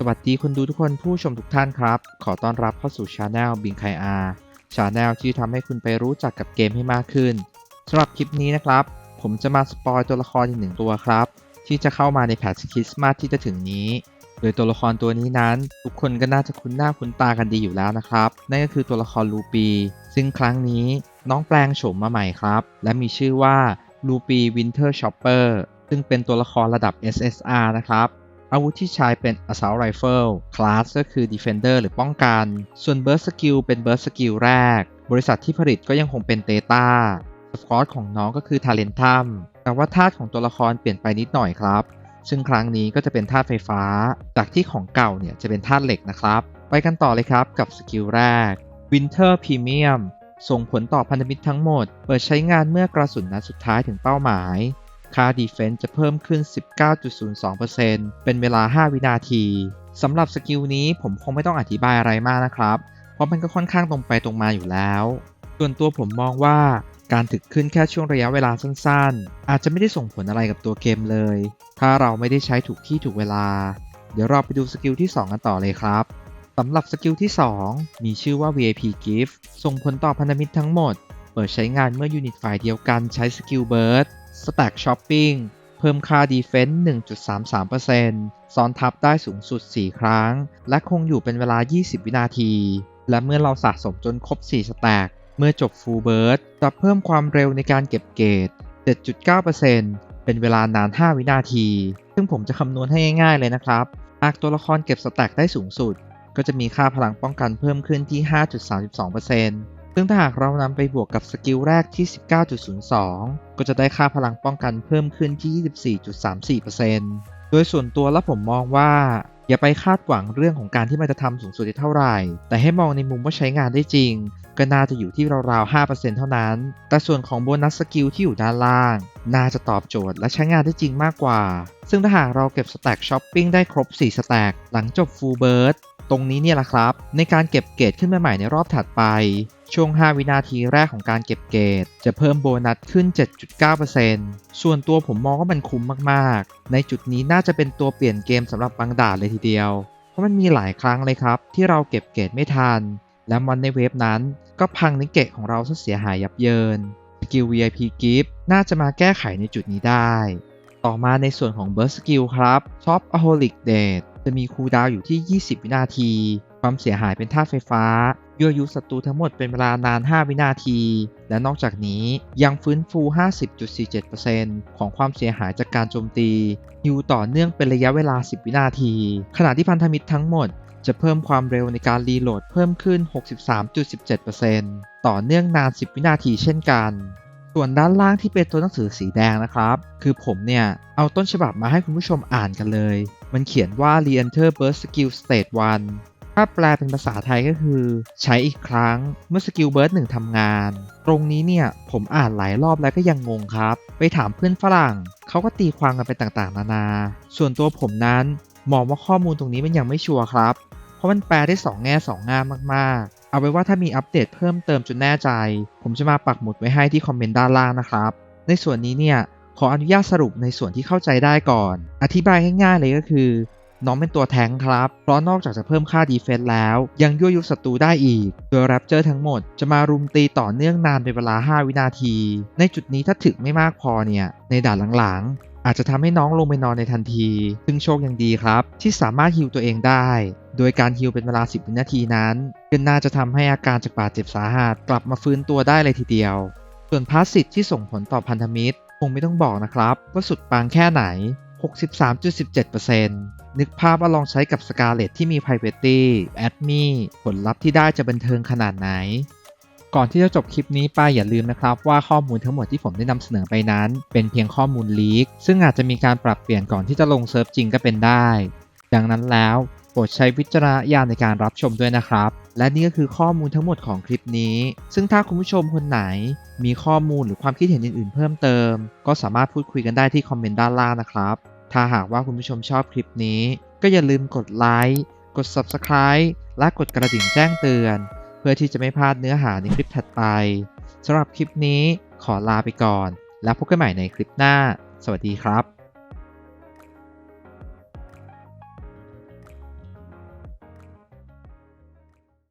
สวัสดีคนดูทุกคนผู้ชมทุกท่านครับ ขอต้อนรับเข้าสู่ช anel บิงไคอาช anel ที่ทำให้คุณไปรู้จักกับเกมให้มากขึ้นสำหรับคลิปนี้นะครับ ผมจะมาสปอยตัวละครอีกหนึ่งตัวครับ ที่จะเข้ามาในแพทช์คริสต์มาสที่จะถึงนี้ โดยตัวละครตัวนี้นั้น ทุกคนก็น่าจะคุ้นหน้าคุ้นตากันดีอยู่แล้วนะครับ นั่นก็คือตัวละครลูปี ซึ่งครั้งนี้น้องแปลงโฉมมาใหม่ครับ และมีชื่อว่าลูปีวินเทอร์ช็อปเปอร์ซึ่งเป็นตัวละครระดับ SSR นะครับ อาวุธที่ใช้เป็น Assault Rifle คลาสก็คือ Defender หรือป้องกัน ส่วน Burst Skill เป็น Burst Skill แรก บริษัทที่ผลิตก็ยังคงเป็น Theta สกอตของน้องก็คือ Talentum แต่ว่าธาตุของตัวละครเปลี่ยนไปนิดหน่อยครับ ซึ่งครั้งนี้ก็จะเป็นธาตุไฟฟ้า จากที่ของเก่าเนี่ยจะเป็นธาตุเหล็กนะครับ ไปกันต่อเลยครับกับสกิลแรก Winter Premium ส่งผลต่อพันธมิตรทั้งหมด เปิดใช้งานเมื่อกระสุนนัดสุดท้ายถึงเป้าหมาย ค่า Defense จะเพิ่มขึ้น 19.02%เป็นเวลา 5 วินาที สำหรับสกิลนี้ผมคงไม่ต้องอธิบายอะไรมากนะครับ เพราะมันก็ค่อนข้างตรงไปตรงมาอยู่แล้ว ส่วนตัวผมมองว่าการถึกขึ้นแค่ช่วงระยะเวลาสั้นๆ อาจจะไม่ได้ส่งผลอะไรกับตัวเกมเลย ถ้าเราไม่ได้ใช้ถูกที่ถูกเวลา เดี๋ยวเราไปดูสกิลที่ 2 กันต่อเลยครับสำหรับสกิลที่ 2 มีชื่อว่า VIP Gift ส่งผลต่อพันธมิตรทั้งหมด เปิดใช้งานเมื่อยูนิตฝ่ายเดียวกันใช้สกิลเบิร์ด Stack Shopping เพิ่มค่า Defense 1.33%ซ้อนทับได้สูงสุด 4 ครั้ง และคงอยู่เป็นเวลา 20 วินาที และเมื่อเราสะสมจนครบ4สแต็กเมื่อจบ Full Burst จะเพิ่มความเร็วในการเก็บเกรด7.9%เป็นเวลานาน 5 วินาที ซึ่งผมจะคำนวณให้ง่ายๆเลยนะครับ หากตัวละครเก็บสแต็กได้สูงสุด ก็จะมีค่าพลังป้องกันเพิ่มขึ้นที่ 5.32% ซึ่งถ้าหากเรานำไปบวกกับสกิลแรกที่ 19.02 ก็จะได้ค่าพลังป้องกันเพิ่มขึ้นที่ 24.34%โดยส่วนตัวแล้วผมมองว่า อย่าไปคาดหวังเรื่องของการที่มันจะทำสูงสุดได้เท่าไหร่ แต่ให้มองในมุมว่าใช้งานได้จริง ก็น่าจะอยู่ที่ราวๆ 5%เท่านั้น แต่ส่วนของโบนัสสกิลที่อยู่ด้านล่าง น่าจะตอบโจทย์และใช้งานได้จริงมากกว่า ซึ่งถ้าหากเราเก็บสแต็กช้อปปิ้งได้ครบ 4 สแต็กหลังจบฟูลเบิร์ดตรงนี้เนี่ยแหละครับ ในการเก็บเกรดขึ้นมาใหม่ในรอบถัดไป ช่วง 5 วินาทีแรกของการเก็บเกรดจะเพิ่มโบนัสขึ้น 7.9%ส่วนตัวผมมองว่ามันคุ้มมากๆ ในจุดนี้น่าจะเป็นตัวเปลี่ยนเกมสำหรับบางด่านเลยทีเดียว เพราะมันมีหลายครั้งเลยครับ ที่เราเก็บเกรดไม่ทัน และมอนในเว็บนั้น ก็พังนิเกะของเราซะเสียหายยับเยินสกิล VIP Gift น่าจะมาแก้ไขในจุดนี้ได้ ต่อมาในส่วนของ Burst Skill ครับ Top Aholic Date จะมีคูลดาวน์อยู่ที่ 20 วินาที ความเสียหายเป็นธาตุไฟฟ้า ยั่วยุศัตรูทั้งหมดเป็นเวลานาน 5 วินาที และนอกจากนี้ยังฟื้นฟู 50.47%ของความเสียหายจากการโจมตีฮิวต่อเนื่องเป็นระยะเวลา 10 วินาที ขณะที่พันธมิตรทั้งหมดจะเพิ่มความเร็วในการรีโหลดเพิ่มขึ้น 63.17%ต่อเนื่องนาน 10 วินาทีเช่นกัน ส่วนด้านล่างที่เป็นตัวหนังสือสีแดงนะครับ คือผมเนี่ย เอาต้นฉบับมาให้คุณผู้ชมอ่านกันเลย มันเขียนว่า Re-enter Burst Skill State 1 ถ้าแปลเป็นภาษาไทยก็คือ ใช้อีกครั้งเมื่อสกิลเบิร์ดหนึ่งทำงาน ตรงนี้เนี่ยผมอ่านหลายรอบแล้วก็ยังงงครับ ไปถามเพื่อนฝรั่งเขาก็ตีความกันไปต่างๆ นานา ส่วนตัวผมนั้นมองว่าข้อมูลตรงนี้มันยังไม่ชัวร์ครับ เพราะมันแปลได้ 2 แง่ 2งามมากๆ เอาไว้ว่าถ้ามีอัปเดตเพิ่มเติมจนแน่ใจ ผมจะมาปักหมุดไว้ให้ที่คอมเมนต์ด้านล่างนะครับ ในส่วนนี้เนี่ยขออนุญาตสรุปในส่วนที่เข้าใจได้ก่อน อธิบายง่ายๆเลยก็คือ น้องเป็นตัวแทงครับ เพราะนอกจากจะเพิ่มค่าดีเฟนส์แล้ว ยังยั่วยุศัตรูได้อีก โดยแรปเจอร์ทั้งหมดจะมารุมตีต่อเนื่องนานเป็นเวลา 5 วินาที ในจุดนี้ถ้าถึกไม่มากพอเนี่ย ในด่านหลังๆ อาจจะทำให้น้องลงไปนอนในทันที ซึ่งโชคยังดีครับ ที่สามารถฮิวตัวเองได้ โดยการฮิวเป็นเวลา 10 วินาทีนั้นก็น่าจะทำให้อาการจากบาดเจ็บสาหัสกลับมาฟื้นตัวได้เลยทีเดียว ส่วนพาสซีฟที่ส่งผลต่อพันธมิตรคงไม่ต้องบอกนะครับว่าสุดปังแค่ไหน 63.17%นึกภาพว่าลองใช้กับสกาเลตที่มี Privacy a d m i ผลลัพธ์ที่ได้จะบันเทิงขนาดไหน ก่อนที่จะจบคลิปนี้ไปอย่าลืมนะครับว่าข้อมูลทั้งหมดที่ผมได้นำเสนอไปนั้น เป็นเพียงข้อมูลลีก ซึ่งอาจจะมีการปรับเปลี่ยนก่อนที่จะลงเซิร์ฟจริงก็เป็นได้ ดังนั้นแล้วโปรดใช้วิจารณญาณในการรับชมด้วยนะครับ และนี่ก็คือข้อมูลทั้งหมดของคลิปนี้ ซึ่งถ้าคุณผู้ชมคนไหน มีข้อมูลหรือความคิดเห็นอื่นๆ เพิ่มเติม ก็สามารถพูดคุยกันได้ที่คอมเมนต์ด้านล่างนะครับ ถ้าหากว่าคุณผู้ชมชอบคลิปนี้ ก็อย่าลืมกดไลค์กด Subscribe และกดกระดิ่งแจ้งเตือน เพื่อที่จะไม่พลาดเนื้อหาในคลิปถัดไปสำหรับคลิปนี้ขอลาไปก่อน แล้วพบกันใหม่ในคลิปหน้า สวัสดีครับ